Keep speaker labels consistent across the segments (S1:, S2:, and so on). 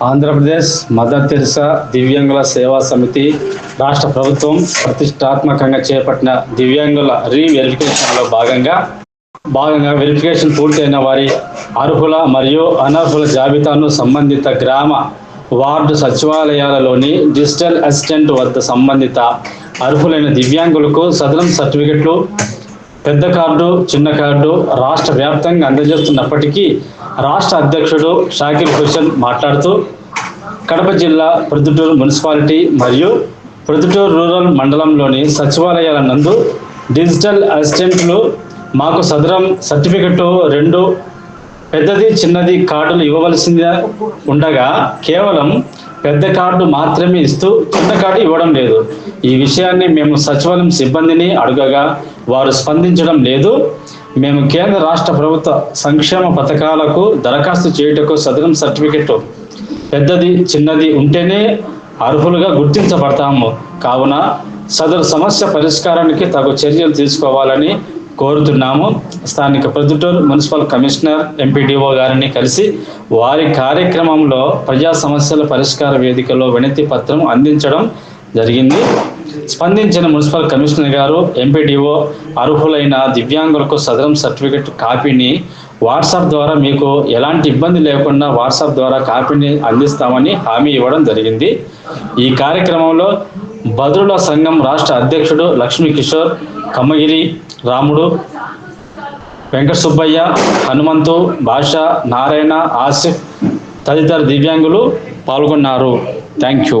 S1: Andhra Pradesh mother Teresa దివ్యాంగుల సేవా సమితి రాష్ట్ర ప్రభుత్వం ప్రతిష్టాత్మకంగా చేపట్టిన దివ్యాంగుల రీ వెరిఫికేషన్లో భాగంగా భాగంగా వెరిఫికేషన్ పూర్తయిన వారి అర్హుల మరియు అనర్హుల జాబితాను సంబంధిత గ్రామ వార్డు సచివాలయాలలోని డిజిటల్ అసిస్టెంట్ వద్ద సంబంధిత అర్హులైన దివ్యాంగులకు సదరం సర్టిఫికెట్లు పెద్ద కార్డు చిన్న కార్డు రాష్ట్ర వ్యాప్తంగా అందజేస్తున్నప్పటికీ రాష్ట్ర అధ్యక్షుడు షాకిర్ హుసేన్ మాట్లాడుతూ కడప జిల్లా ప్రొద్దుటూరు మున్సిపాలిటీ మరియు ప్రొద్దుటూరు రూరల్ మండలంలోని సచివాలయాల నందు డిజిటల్ అసిస్టెంట్లు మాకు సదరం సర్టిఫికెట్ రెండు పెద్దది చిన్నది కార్డులు ఇవ్వవలసింది ఉండగా కేవలం పెద్ద కార్డు మాత్రమే ఇస్తూ చిన్న కార్డు ఇవ్వడం లేదు. ఈ విషయాన్ని మేము సచివాలయం సిబ్బందిని అడగగా వారు స్పందించడం లేదు. మేము కేంద్ర రాష్ట్ర ప్రభుత్వ సంక్షేమ పథకాలకు దరఖాస్తు చేయుటకు సదనం సర్టిఫికెట్ పెద్దది చిన్నది ఉంటేనే అర్హులుగా గుర్తించబడతాము. కావున సదరు సమస్య పరిష్కారానికి తగు చర్యలు తీసుకోవాలని కోరుతున్నాము. స్థానిక ప్రొద్దుటూరు మున్సిపల్ కమిషనర్ ఎంపీడీఓ గారిని కలిసి వారి కార్యక్రమంలో ప్రజా సమస్యల పరిష్కార వేదికలో వినతి పత్రం అందించడం జరిగింది. స్పందించిన మున్సిపల్ కమిషనర్ గారు ఎంపీడీఓ అర్హులైన దివ్యాంగులకు సదరం సర్టిఫికెట్ కాపీని వాట్సాప్ ద్వారా మీకు ఎలాంటి ఇబ్బంది లేకుండా వాట్సాప్ ద్వారా కాపీని అందిస్తామని హామీ ఇవ్వడం జరిగింది. ఈ కార్యక్రమంలో బదురుల సంఘం రాష్ట్ర అధ్యక్షుడు లక్ష్మీ కిషోర్ కమ్మగిరి రాముడు వెంకట సుబ్బయ్య హనుమంతు భాష నారాయణ ఆసిఫ్ తదితర దివ్యాంగులు పాల్గొన్నారు. థ్యాంక్ యూ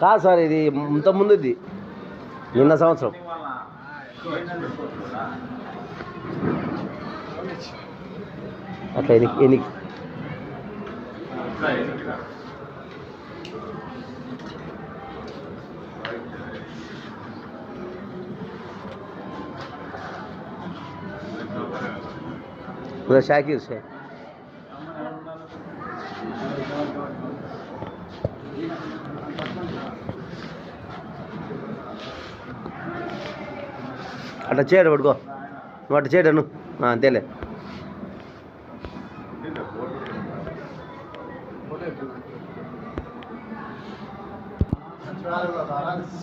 S2: కాదు సార్ ఇది ఇంత ముందుది నిన్న సంవత్సరం. అట్లా ఎన్ని ఎన్ని ఉదా షాకీర్ సార్ అట్లా చేయడు పడుకో నువ్వు అట్లా చేయడు నువ్వు? అంతేలే.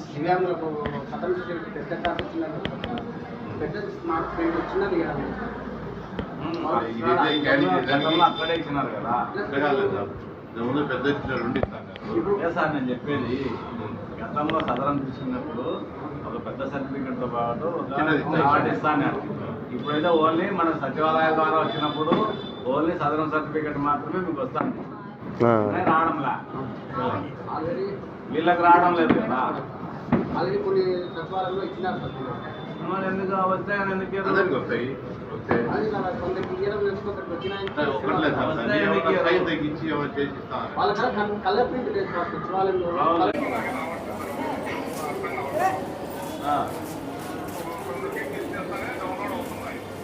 S3: దివ్యాంగులకు పెద్ద స్మార్ట్
S4: అక్కడే ఇచ్చినారు కదా సార్ నేను చెప్పేది గతంలో సదరం తీసుకున్నప్పుడు ఒక పెద్ద సర్టిఫికెట్తో పాటు ఇస్తాను ఇప్పుడైతే ఓన్లీ మన సచివాలయం ద్వారా వచ్చినప్పుడు ఓన్లీ సదరం సర్టిఫికెట్ మాత్రమే మీకు వస్తాను.
S2: ఆ.
S4: రావడంలా. వీళ్ళకి రావడం లేదు కదా.
S3: ఆల్రెడీ కొన్ని సచివాలయంలో ఇచ్చినారు సార్
S4: మరి ఎందుకు?
S5: వస్తాయి
S3: ఇయ్యడం నేర్చుకోవచ్చు వచ్చినాయి
S5: ఒకట్లేదు సార్ దాన్ని ఏమన్నా సైజ్ తగ్గించి ఏమైనా చేసి ఇస్తాను
S3: వాళ్ళ కలర్ ప్రింట్ నేర్చుకోవాలి సచివాలయంలో
S4: అవును. ఆ.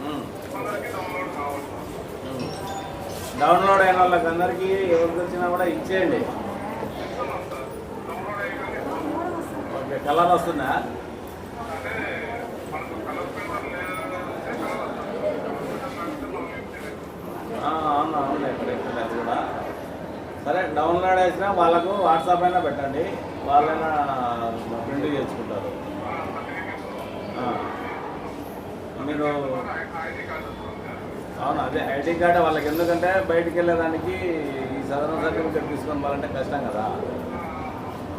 S4: ఉమ్. డౌన్లోడ్ అయిన వాళ్ళకి అందరికీ ఎవరికి వచ్చినా కూడా ఇచ్చేయండి. ఓకే కలర్ వస్తుందా? ఆ, అవును అవును ఇక్కడ ఇక్కడ అది కూడా. సరే డౌన్లోడ్ చేసినా వాళ్ళకు వాట్సాప్ అయినా పెట్టండి. వాళ్ళైనా ప్రింట్ చేసుకుంటారు. మీరు అవును అదే ఐడి కార్డు వాళ్ళకి ఎందుకంటే బయటికి వెళ్ళేదానికి ఈ సదరణ సర్టిఫికేట్ తీసుకొని వాళ్ళంటే కష్టం కదా.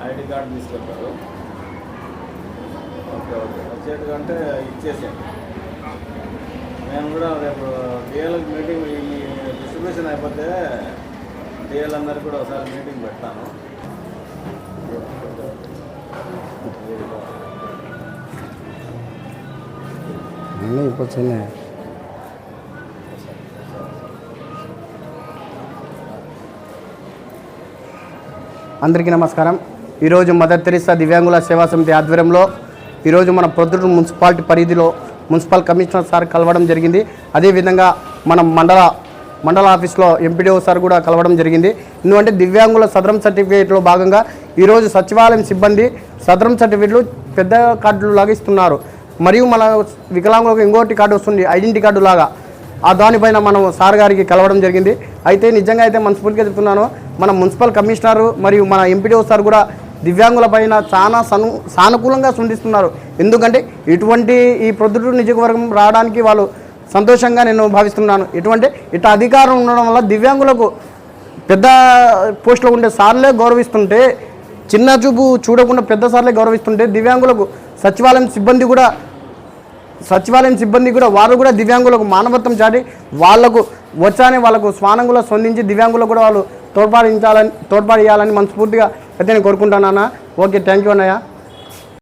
S4: ఐడి కార్డు తీసుకెళ్తారు ఓకే ఓకే. వచ్చేటంటే ఇచ్చేసాను ఇచ్చేసేయండి నేను కూడా రేపు డిఎల్కి మీటింగ్ ఈ డిస్ట్రిబ్యూషన్ అయిపోతే డిఎల్ అందరు కూడా ఒకసారి మీటింగ్ పెడతాను.
S3: ఇప్పుడు అందరికీ నమస్కారం. ఈరోజు మదర్ తెరిసా దివ్యాంగుల సేవా సమితి ఆధ్వర్యంలో ఈరోజు మన ప్రొద్దుటూరు మున్సిపాలిటీ పరిధిలో మున్సిపల్ కమిషనర్ సార్ కలవడం జరిగింది. అదేవిధంగా మన మండల మండల ఆఫీస్లో ఎంపీడీఓ సార్ కూడా కలవడం జరిగింది. ఎందుకంటే దివ్యాంగుల సదరం సర్టిఫికేట్లో భాగంగా ఈరోజు సచివాలయం సిబ్బంది సదరం సర్టిఫికేట్లు పెద్ద కార్డులు లాగా ఇస్తున్నారు మరియు మన వికలాంగులకు ఇంకోటి కార్డు వస్తుంది ఐడెంటిటీ కార్డు లాగా. ఆ దానిపైన మనం సార్ గారికి కలవడం జరిగింది. అయితే నిజంగా అయితే మనస్ఫూర్తిగా చెప్తున్నాను మన మున్సిపల్ కమిషనర్ మరియు మన ఎంపీడీఓ సార్ కూడా దివ్యాంగుల పైన చాలా సను సానుకూలంగా స్పందిస్తున్నారు ఎందుకంటే ఇటువంటి ఈ ప్రొద్దుటూరు నియోజకవర్గం రావడానికి వాళ్ళు సంతోషంగా నేను భావిస్తున్నాను. ఎటువంటి ఇటు అధికారం ఉండడం వల్ల దివ్యాంగులకు పెద్ద పోస్టులో ఉండే సార్లే గౌరవిస్తుంటే చిన్న చూపు చూడకుండా పెద్ద సార్లే గౌరవిస్తుంటే దివ్యాంగులకు సచివాలయం సిబ్బంది కూడా సచివాలయం సిబ్బంది కూడా వారు కూడా దివ్యాంగులకు మానవత్వం చాటి వాళ్ళకు వచ్చానే వాళ్ళకు స్వానంగులో స్పందించి దివ్యాంగులకు కూడా వాళ్ళు తోడ్పాటించాలని తోడ్పాటు ఇవ్వాలని మనస్ఫూర్తిగా అయితే నేను కోరుకుంటున్నాను ఓకే థ్యాంక్ యూ అన్నయ్య.